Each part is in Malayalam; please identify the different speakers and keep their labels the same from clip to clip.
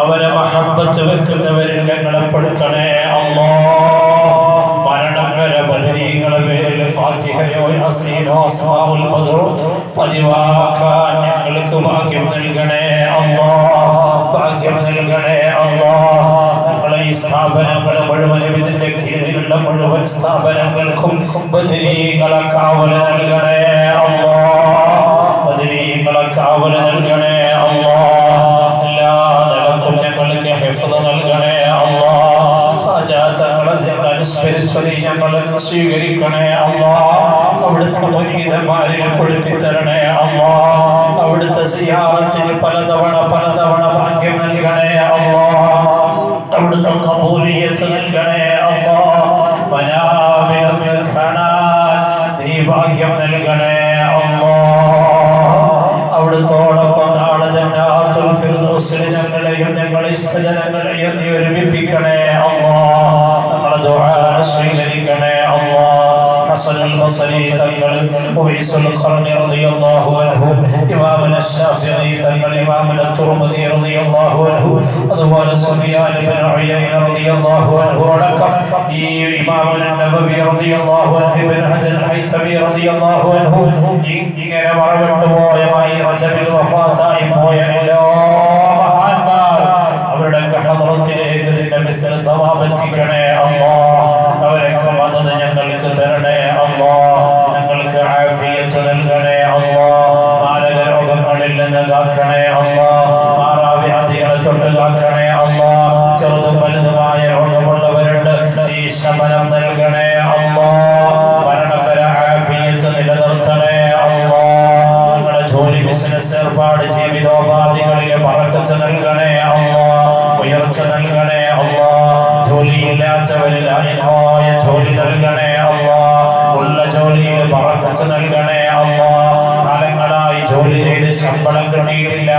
Speaker 1: അവരെ മഹബത്ത് വെക്കുന്നവരിൽ ഞങ്ങളെ പെടുത്തണേ അമ്മോ മരണം വരെ ബദരീങ്ങളെ പേരിൽ ഫാത്തിഹയോ യാസീനോ അസ്മാഉൽ ബദറോ പതിവാക്കാൻ ഞങ്ങൾക്ക് ഭാഗ്യം നൽകണേ. അമ്മോ ഭാഗ്യം നൽകണേ. അമ്മോ ഞങ്ങളെ ഈ സ്ഥാപനങ്ങൾ മുഴുവനും ഇതിന്റെ കീഴിലുള്ള മുഴുവൻ സ്ഥാപനങ്ങൾക്കും ബദരീങ്ങളെ കാവൽ നൽകണേ. പലതവണ പലതവണ ഭാഗ്യം നൽകണേ അമ്മോ അവിടുത്തെ കബൂലിയത്ത് നൽകണേ അമ്മോ മനാമിനെ കാണാൻ നീ ഭാഗ്യം നൽകണേ അമ്മോ അവിടുത്തോടൊപ്പം നാളെ ജന്നാത്തുൽ ഫിർദൗസിലെ ഞങ്ങളെയും ഞങ്ങളെ ഇഷ്ടജനങ്ങളെയും നീ ഒരുമിപ്പിക്കണേ അമ്മോ നമ്മളെ ദുആ സ്വീകരിക്കണേ അമ്മോ ഹസനുൽ ബസരി تنقل ويس القرن رضي الله عنه إمامنا الشافعي تنقل إمامنا الترمذي رضي الله عنه അതുപോലെ സുഫിയാൻ ബിൻ ഉയൈന റളിയല്ലാഹു അൻഹു അടക്കം ഈ ഇമാമുന നബവി റളിയല്ലാഹു അൻഹു ഇബ്ൻ ഹജർ ഹൈതമി റളിയല്ലാഹു അൻഹു ഇങ്ങനെ മറവിട്ട്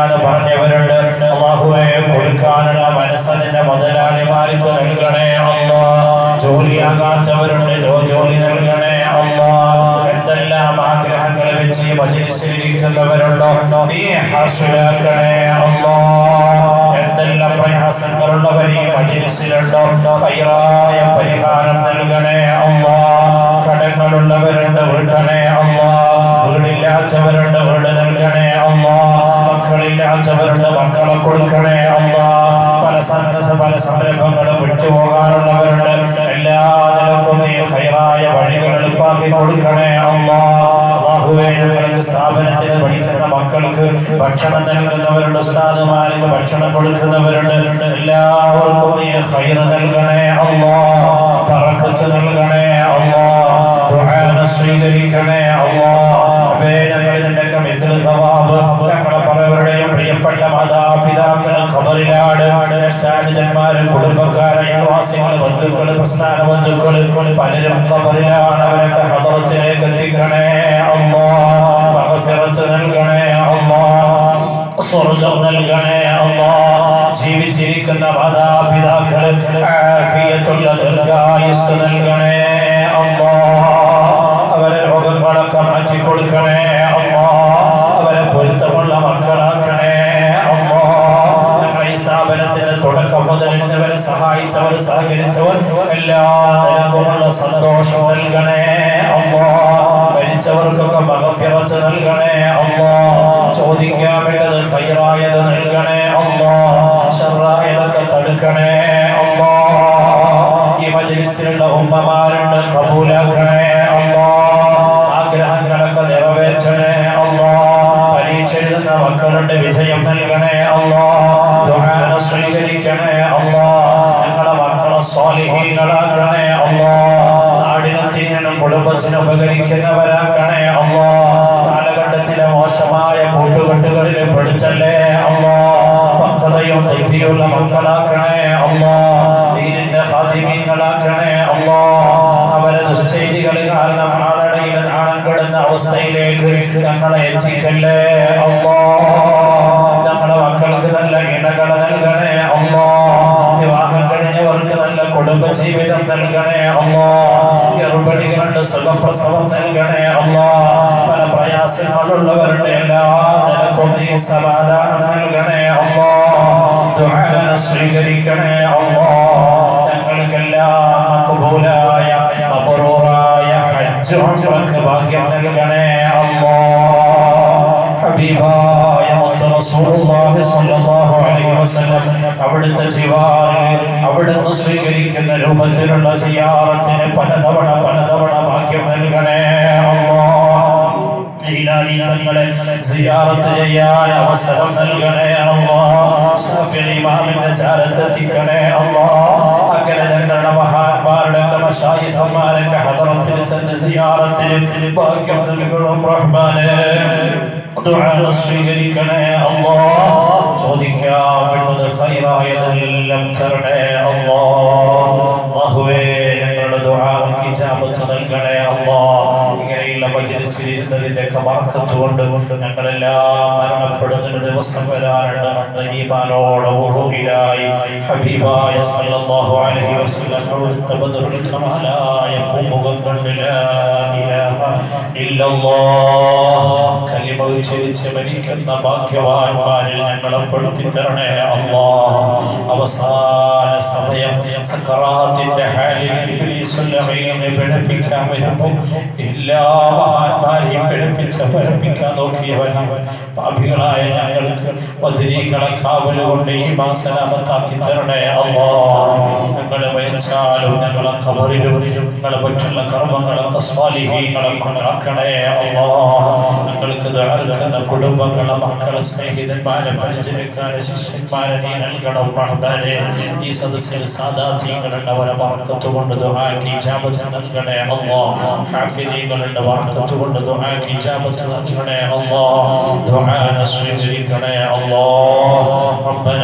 Speaker 1: കിട്ടിയിട്ടില്ലാന്ന് പറഞ്ഞവരുണ്ട്. അള്ളാഹുവെ കൊടുക്കാനുള്ള മനസ്സതിന്റെ മുതലാളിമാർക്ക് നൽകണേ അല്ലാഹ് ജോലിയാകാത്തവരുണ്ട് ജോലി നൽകണേ അല്ലാഹ് എന്തെല്ലാം ആഗ്രഹങ്ങൾ വെച്ച് മജിലിസിലിരിക്കുന്നവരുണ്ടോ നീ ഹാസിലാക്കണേ അല്ലാഹ് എന്തെല്ലാം പ്രയാസങ്ങളുള്ളവർ ഈ മജിലിസിലുണ്ടോ? ഹൈറായ പരിഹാരം നൽകണേ അല്ലാഹ് കടങ്ങളുള്ളവരുണ്ട് വീട്ടണേ അല്ലാഹ് വീടില്ലാത്തവരുണ്ട് വീട് നൽകണേ അല്ലാഹ് മക്കളില്ലാത്തവരുണ്ട് മക്കളെ കൊടുക്കണേ അമ്മ പല സന്നദ്ധ പല സംരംഭങ്ങളും വിട്ടുപോകാനുള്ളവരുണ്ട്. എല്ലാ നിലക്കും നീ ഹൈറായ വഴികൾ എളുപ്പാക്കി കൊടുക്കണേ അമ്മ സ്ഥാപനത്തിന് പഠിക്കുന്ന മക്കൾക്ക് ഭക്ഷണം നൽകുന്നവരുണ്ട് ഉസ്താദുമാർക്ക് ഭക്ഷണം കൊടുക്കുന്നവരുണ്ട്. എല്ലാവർക്കും നീ ഹൈർ നൽകണേ അമ്മ ബറക്കത്ത് നൽകണേ അമ്മ സ്വീകരിക്കണേ അല്ലാഹ് ബന്ധുക്കൾ പ്രസ്ഥാന ബന്ധുക്കൾ പലരും ഖബറിലാണ് അവരൊക്കെ ഹദറത്തിലേക്ക് എത്തിക്കണേ അല്ലാഹ് മഗ്ഫിറത്ത് നൽകണേ അല്ലാഹ് സ്വർഗം നൽകണേ അല്ലാഹ് ജീവിച്ചിരിക്കുന്ന മാതാപിതാക്കൾ ആഫിയത്തുള്ള ദീർഘായുസ് നൽകണേ എല്ലാ നിലക്കുമുള്ള സന്തോഷം നൽകണേ അമ്മോ മരിച്ചവർക്കൊക്കെ മകഫിറച്ച് നൽകണേ അമ്മോ ചോദിക്കാൻ വേണ്ടത് ഹൈറായത് നൽകണേ അമ്മോ ഷർറായതൊക്കെ തടുക്കണേ അമ്മോ ഈ മജ്ലിസിലുള്ള ഉമ്മമാരുണ്ട് സ്വാലിഹീങ്ങളാക്കണേ അല്ലാഹ് നാടിനും കുടുംബത്തിനും ഉപകരിക്കുന്നവരാക്കണേ അല്ലാഹ് കാലഘട്ടത്തിലെ മോശമായ കൂട്ടുകെട്ടുകളിൽ പിടിച്ചല്ലേ അല്ലാഹ് പക്വതയും ബുദ്ധിയുള്ള മക്കളാക്കണേ അല്ലാഹ് ദീനിന്റെ ഹാദിമീങ്ങളാക്കണേ അല്ലാഹ് അവരെ ദുശ്ചെയ്തികൾ കാരണം നാളടയിൽ നാണം കെടുന്ന അവസ്ഥയിലേക്ക് ഞങ്ങളെ എത്തിക്കല്ലേ അല്ലാഹ് ജീവിതം നൽകണേ അല്ലാഹ് ഗർഭിണികളുണ്ട് സുഖപ്രസവം നൽകണേ അല്ലാഹ് പല പ്രയാസങ്ങളുള്ളവരുടെ എല്ലാ നിലക്കും നീ സമാധാനം നൽകണേ അല്ലാഹ് ദുആന സ്വീകരിക്കണേ അല്ലാ. ഞങ്ങൾക്കെല്ലാം മക്ബൂലായ മബ്റൂറായ ഹജ്ജ് ഉംറക്ക് ഭാഗ്യം നൽകണേ അല്ലാ. ഹബീബായ മുത്ത് റസൂലുള്ളാഹി അവിടുത്തെ ജിവാറിൽ അവിടുന്ന് സ്വീകരിക്കുന്ന രൂപത്തിലുള്ള സിയാറത്തിന് പലതവണ പലതവണ ഭാഗ്യം നൽകണേ ഈലാനി തങ്ങളെ സിയാറത്ത് ചെയ്യാൻ അവസരം നൽകണേ ഷാഫിഈ ഇമാമിന്റെ ചാരത്തെത്തിക്കണേ അല്ലാ അങ്ങനെ ഞങ്ങളുടെ മഹാന്മാരുടെ മഷായിഹന്മാരൊക്കെ ഹദറത്തിൽ ചെന്ന് സിയാറത്തിന് ഭാഗ്യം നൽകണം റഹ്മാനെ. സ്വീകരിക്കണേ വേണ്ടത് ഖൈറായതെല്ലാം തരണേ അല്ലാഹുവേ ഞങ്ങളുടെ ദുആക്ക് ഇജാബത്ത് നൽകണേ അല്ലാ ഇങ്ങനെയുള്ള മജ്ലിസിൽ ഇരുന്നതിന്റെ കൊണ്ട് ഞങ്ങളെല്ലാം മരണപ്പെടുന്ന ദിവസം വരാനുണ്ട്. അന്ന് ഈമാനോടെ ഹബീബായ സല്ലല്ലാഹു അലൈഹി വസല്ലം അവിടുത്തെ ബദറുൽ കമാലായ പൂമുഖം കണ്ട് ഇലാഹ ഇല്ലല്ലാഹ്. മരിക്കുന്ന ഭാഗ്യവാന്മാരിൽ ഞങ്ങളെ പെടുത്തി തരണേ അല്ലാഹ്. അവസാന സമയം സക്കറാത്തിന്റെ പിഴപ്പിക്കാൻ വരുമ്പോൾ എല്ലാ മഹാന്മാരെയും പിഴപ്പിച്ച് പിഴപ്പിക്കാൻ നോക്കിയവനാണ് പാപികളായ ഞങ്ങൾക്ക് മധുരീകളെ കാവലുകൊണ്ട് ഈ മാസലാമത്താക്കി തരണേ അല്ലാഹ്. ഞങ്ങളെ മരിച്ചാലും ഞങ്ങളെ കബറിലും ഞങ്ങളെ മറ്റുള്ള കർമ്മങ്ങളൊക്കെ സ്വാലിഹീങ്ങളെ കൊണ്ടാക്കണേ അല്ലാഹ്. ഞങ്ങൾക്ക് നൽകുന്ന കുടുംബങ്ങളെ മക്കളെ സ്നേഹിതന്മാരെ പരിചയക്കാരെ ശിഷ്യന്മാരെ നീ നൽകണം ഈ സദസ്സിൽ സാധാത്യങ്ങളുണ്ട് അവരെ വർക്കത്തുകൊണ്ട് ദുഹാക്കി ജാപത്ത് നൽകണേ അമ്മോ ഹാഫിദീകളുണ്ട് വർക്കത്തുകൊണ്ട് ദുഹാക്കി ജാപത്ത് നൽകണേ അമ്മോ ദുഹാന സ്വീകരിക്കണേ അമ്മോ റബ്ബന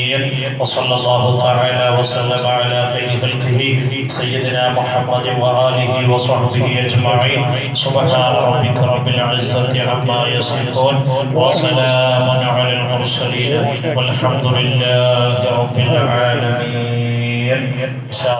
Speaker 1: وصلى الله تعالى وسلم على خير خلقه سيدنا محمد وآله وصحبه أجمعين. سبحان ربك رب العزة عما يصفون وسلام على المرسلين والحمد لله رب العالمين.